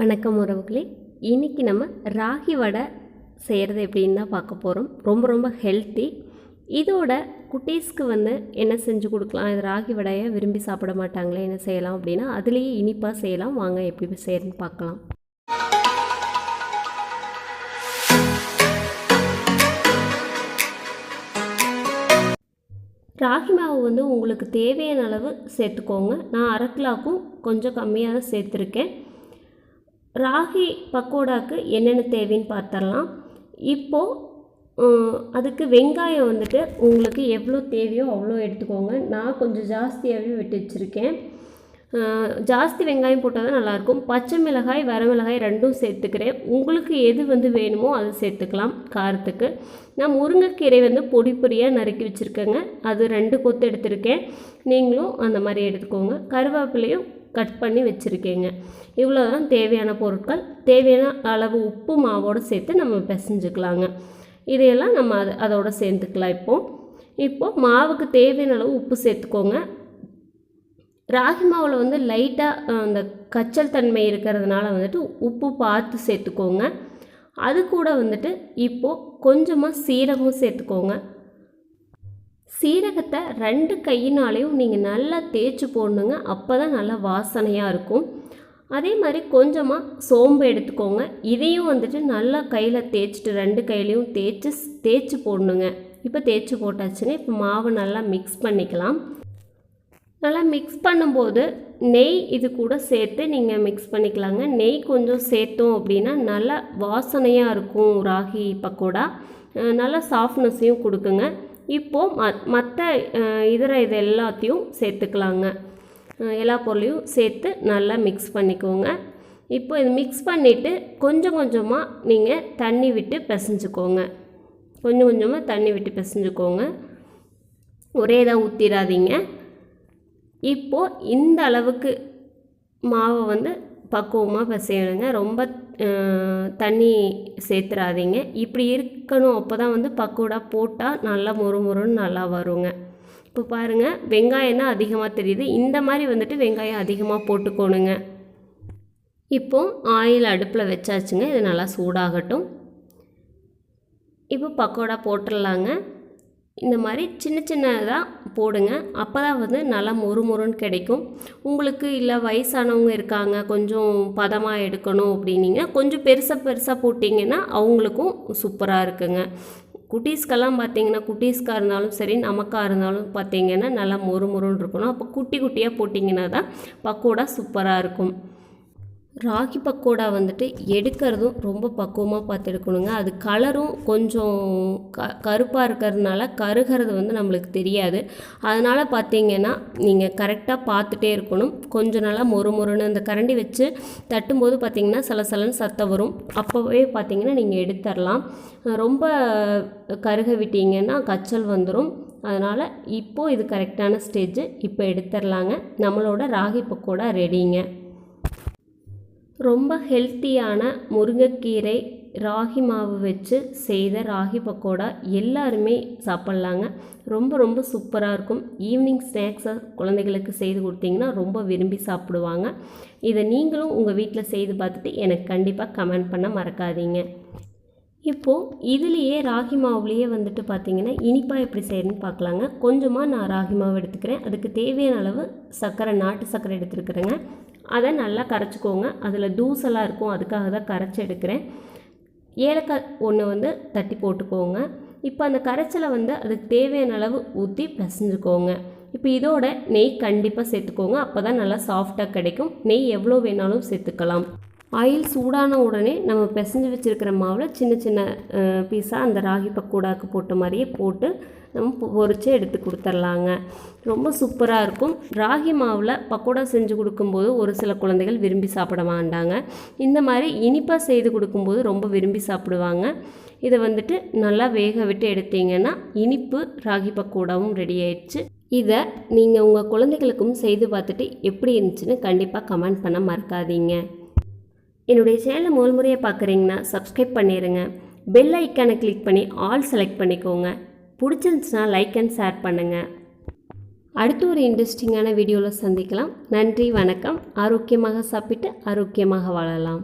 வணக்கம் உறவுகளே. இன்றைக்கி நம்ம ராகி வடை செய்கிறது எப்படின்னு தான் பார்க்க போகிறோம் ரொம்ப ரொம்ப ஹெல்த்தி இதோட குட்டீஸ்க்கு வந்து என்ன செஞ்சு கொடுக்கலாம்? இது ராகி வடையை விரும்பி சாப்பிட மாட்டாங்களே என்ன செய்யலாம் அப்படின்னா அதுலேயே இனிப்பாக செய்யலாம். வாங்க எப்படி செய்யறதுன்னு பார்க்கலாம். ராகி மாவு வந்து உங்களுக்கு தேவையான அளவு சேர்த்துக்கோங்க. நான் அரை கிலோக்கும் கொஞ்சம் கம்மியாக தான் சேர்த்துருக்கேன். ராகி பக்கோடாக்கு என்னென்ன தேவைன்னு பார்த்துடலாம். இப்போது அதுக்கு வெங்காயம் வந்துட்டு உங்களுக்கு எவ்வளோ தேவையோ அவ்வளோ எடுத்துக்கோங்க. நான் கொஞ்சம் ஜாஸ்தியாகவே வெட்டி வச்சுருக்கேன். ஜாஸ்தி வெங்காயம் போட்டால் தான் நல்லாயிருக்கும். பச்சை மிளகாய் வரமிளகாய் ரெண்டும் சேர்த்துக்கிறேன். உங்களுக்கு எது வந்து வேணுமோ அது சேர்த்துக்கலாம் காரத்துக்கு. நான் முருங்கைக்கீரை வந்து பொடி பொடியாக நறுக்கி வச்சுருக்கேங்க. அது ரெண்டு கொத்து எடுத்திருக்கேன். நீங்களும் அந்த மாதிரி எடுத்துக்கோங்க. கருவேப்பிலையும் கட் பண்ணி வச்சுருக்கேங்க. இவ்வளோ தான் தேவையான பொருட்கள். தேவையான அளவு உப்பு மாவோடு சேர்த்து நம்ம பிசைஞ்சுக்கலாங்க. இதையெல்லாம் நம்ம அது அதோட சேர்த்துக்கலாம் இப்போது இப்போது மாவுக்கு தேவையான அளவு உப்பு சேர்த்துக்கோங்க. ராகி மாவில் வந்து லைட்டாக அந்த கச்சல் தன்மை இருக்கிறதுனால வந்துட்டு உப்பு பார்த்து சேர்த்துக்கோங்க. அது கூட வந்துட்டு இப்போது கொஞ்சமாக சீரகம் சேர்த்துக்கோங்க. சீரகத்தை ரெண்டு கையினாலையும் நீங்கள் நல்லா தேய்ச்சி போடணுங்க. அப்போ தான் நல்லா வாசனையாக இருக்கும். அதே மாதிரி கொஞ்சமாக சோம்பு எடுத்துக்கோங்க. இதையும் வந்துட்டு நல்லா கையில் தேய்ச்சிட்டு ரெண்டு கையிலையும் தேய்ச்சி தேய்ச்சி போடணுங்க. இப்போ தேய்ச்சி போட்டாச்சுன்னா இப்போ மாவு நல்லா மிக்ஸ் பண்ணிக்கலாம். நல்லா மிக்ஸ் பண்ணும்போது நெய் இது கூட சேர்த்து நீங்கள் மிக்ஸ் பண்ணிக்கலாங்க. நெய் கொஞ்சம் சேர்த்தோம் அப்படின்னா நல்லா வாசனையாக இருக்கும் ராகி பக்கோடா. நல்லா சாஃப்ட்னஸையும் கொடுக்குங்க. இப்போது ம மற்ற இதர இது எல்லாத்தையும் சேர்த்துக்கலாங்க. எல்லா பொருளையும் சேர்த்து நல்லா மிக்ஸ் பண்ணிக்கோங்க. இப்போ இது மிக்ஸ் பண்ணிவிட்டு கொஞ்சம் கொஞ்சமாக நீங்கள் தண்ணி விட்டு பிசைஞ்சுக்கோங்க. கொஞ்சம் கொஞ்சமாக தண்ணி விட்டு பிசைஞ்சுக்கோங்க. ஒரே இதாக ஊற்றிடாதீங்க இப்போது இந்த அளவுக்கு மாவை வந்து பக்குவமாக பிசையணுங்க. ரொம்ப தண்ணி சேர்த்துறாதீங்க. இப்படி இருக்கணும் அப்போ தான் வந்து பக்கோடா போட்டால் நல்லா முறுமுறுன்னு நல்லா வருங்க. இப்போ பாருங்கள் வெங்காயம் தான் அதிகமாக தெரியுது. இந்த மாதிரி வந்துட்டு வெங்காயம் அதிகமாக போட்டுக்கோணுங்க. இப்போ ஆயில் அடுப்பில் வச்சாச்சுங்க. இது நல்லா சூடாகட்டும். இப்போ பக்கோடா போட்டுடலாங்க. இந்த மாதிரி சின்ன சின்னதாக போடுங்க. அப்போ தான் வந்து நல்லா மொறுமொறுன்னு கிடைக்கும். உங்களுக்கு இல்லை வயசானவங்க இருக்காங்க கொஞ்சம் பதமாக எடுக்கணும் அப்படின்னீங்க கொஞ்சம் பெருசாக பெருசாக போட்டிங்கன்னா அவங்களுக்கும் சூப்பராக இருக்குங்க. குட்டீஸ்க்கெல்லாம் பார்த்தீங்கன்னா குட்டீஸ்க்காக இருந்தாலும் சரி நமக்காக இருந்தாலும் பார்த்தீங்கன்னா நல்லா மொறுமொறுன்னு இருக்கணும். அப்போ குட்டி குட்டியாக போட்டிங்கன்னா தான் பக்கோடா சூப்பராக இருக்கும். ராகி பக்கோடா வந்துட்டு எடுக்கிறதும் ரொம்ப பக்குவமாக பார்த்து எடுக்கணுங்க அது கலரும் கொஞ்சம் க கருப்பாக இருக்கிறதுனால கருகிறது வந்து நம்மளுக்கு தெரியாது. அதனால் பார்த்தீங்கன்னா நீங்கள் கரெக்டாக பார்த்துட்டே இருக்கணும். கொஞ்சம் நல்லா மொறு மொறுன்னு அந்த கரண்டி வச்சு தட்டும்போது பார்த்தீங்கன்னா சலசலன்னு சத்தம் வரும். அப்போவே பார்த்தீங்கன்னா நீங்கள் எடுத்துடலாம் ரொம்ப கருக விட்டீங்கன்னா கச்சல் வந்துடும் அதனால் இப்போது இது கரெக்டான ஸ்டேஜ் இப்போ எடுத்துடலாங்க நம்மளோட ராகி பக்கோடா ரெடிங்க ரொம்ப ஹெல்த்தியான முருங்கைக்கீரை ராகி மாவு வச்சு செய்த ராகி பக்கோடா எல்லாருமே சாப்பிட்லாங்க. ரொம்ப ரொம்ப சூப்பராக இருக்கும். ஈவினிங் ஸ்நாக்ஸை குழந்தைகளுக்கு செய்து கொடுத்தீங்கன்னா ரொம்ப விரும்பி சாப்பிடுவாங்க. இதை நீங்களும் உங்கள் வீட்டில் செய்து பார்த்துட்டு எனக்கு கண்டிப்பாக கமெண்ட் பண்ண மறக்காதீங்க. இப்போது இதுலேயே ராகி மாவுலேயே வந்துட்டு பார்த்தீங்கன்னா இனிப்பாக எப்படி செய்யணும்னு பார்க்கலாங்க. கொஞ்சமாக நான் ராகி மாவு எடுத்துக்கிறேன். அதுக்கு தேவையான அளவு சர்க்கரை நாட்டு சர்க்கரை எடுத்துருக்குறேங்க. அதை நல்லா கரைச்சிக்கோங்க. அதில் தூசெல்லாம் இருக்கும் அதுக்காக தான் கரைச்சி எடுக்கிறேன் ஏலக்காய் ஒன்று வந்து தட்டி போட்டுக்கோங்க. இப்போ அந்த கரைச்சலை வந்து அதுக்கு தேவையான அளவு ஊற்றி பிசைஞ்சுக்கோங்க. இப்போ இதோட நெய் கண்டிப்பாக சேர்த்துக்கோங்க. அப்போ தான் நல்லா சாஃப்டாக கிடைக்கும். நெய் எவ்வளோ வேணாலும் சேர்த்துக்கலாம். ஆயில் சூடான உடனே நம்ம பிசைஞ்சு வச்சுருக்கிற மாவில் சின்ன சின்ன பீஸாக அந்த ராகி பக்கோடாவுக்கு போட்ட மாதிரியே போட்டு நம்ம பொரித்து எடுத்து கொடுத்துர்லாங்க. ரொம்ப சூப்பராக இருக்கும். ராகி மாவில் பக்கோடா செஞ்சு கொடுக்கும்போது ஒரு சில குழந்தைகள் விரும்பி சாப்பிட மாட்டாங்க. இந்த மாதிரி இனிப்பாக செய்து கொடுக்கும்போது ரொம்ப விரும்பி சாப்பிடுவாங்க. இதை வந்துட்டு நல்லா வேக விட்டு எடுத்தீங்கன்னா இனிப்பு ராகி பக்கோடாவும் ரெடி ஆயிடுச்சு. இதை நீங்கள் உங்கள் குழந்தைகளுக்கும் செய்து பார்த்துட்டு எப்படி இருந்துச்சுன்னு கண்டிப்பாக கமெண்ட் பண்ண மறக்காதீங்க. என்னுடைய சேனலை முதல் முறையாக பார்க்குறீங்கன்னா சப்ஸ்கிரைப் பண்ணிடுங்க பெல் ஐக்கானை கிளிக் பண்ணி ஆல் செலக்ட் பண்ணிக்கோங்க. பிடிச்சிருந்துச்சுன்னா லைக் அண்ட் ஷேர் பண்ணுங்கள் அடுத்து ஒரு இன்ட்ரெஸ்டிங்கான வீடியோவில் சந்திக்கலாம். நன்றி வணக்கம். ஆரோக்கியமாக சாப்பிட்டு ஆரோக்கியமாக வாழலாம்.